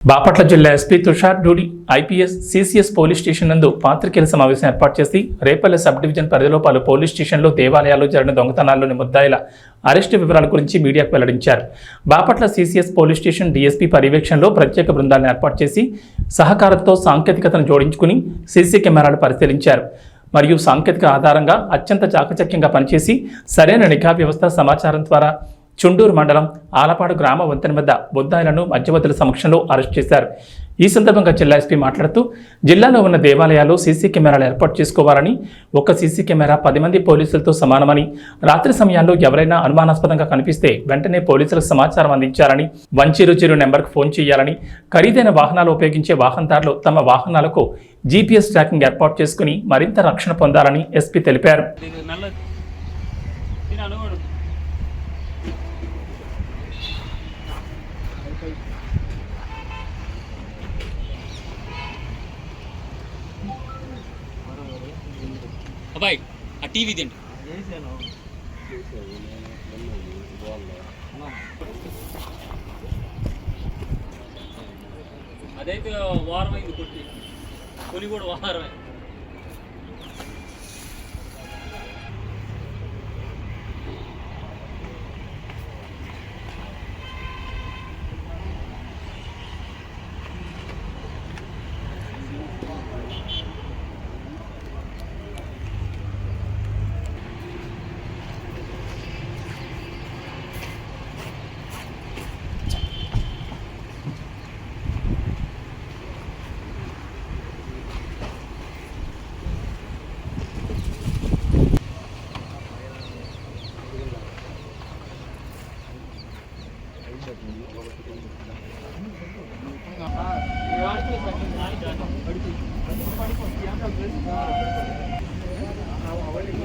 బాపట్ల జిల్లా SP Tushar Dudi IPS CCS police station నందు పాత్రికేయుల సమావేశం ఏర్పాటు చేసి రేపల్లె సబ్ డివిజన్ పరిధిలో పలు పోలీస్ స్టేషన్లు దేవాలయాల్లో జరిగిన దొంగతనాల్లోని ముద్దాయిల అరెస్టు వివరాల గురించి మీడియాకు వెల్లడించారు. Bapatla CCS police station DSP పర్యవేక్షణలో ప్రత్యేక బృందాలను ఏర్పాటు చేసి సహకారంతో సాంకేతికతను జోడించుకుని సీసీ కెమెరాలు పరిశీలించారు. మరియు సాంకేతిక ఆధారంగా అత్యంత చాకచక్యంగా పనిచేసి సరైన నిఘా వ్యవస్థ సమాచారం ద్వారా చుండూరు మండలం ఆలపాడు గ్రామ వంతెన వద్ద బొద్దాయిలను మధ్యవర్తుల సమక్షంలో అరెస్ట్ చేశారు. ఈ సందర్భంగా జిల్లా ఎస్పీ మాట్లాడుతూ జిల్లాలో ఉన్న దేవాలయాలు సీసీ కెమెరాలు ఏర్పాటు చేసుకోవాలని ఒక సీసీ కెమెరా పది మంది పోలీసులతో సమానమని రాత్రి సమయాల్లో ఎవరైనా అనుమానాస్పదంగా కనిపిస్తే వెంటనే పోలీసులకు సమాచారం అందించాలని వన్ జీరో జీరో నెంబర్కు ఫోన్ చేయాలని ఖరీదైన వాహనాలు ఉపయోగించే వాహనదారులు తమ వాహనాలకు జీపీఎస్ ట్రాకింగ్ ఏర్పాటు చేసుకుని మరింత రక్షణ పొందాలని ఎస్పీ తెలిపారు. అబ్బాయి ఆ టీవీ తిండి అదైతే వారం అయింది కొట్టి. కొని కూడా వారమే. ಅವಳಿಗೆ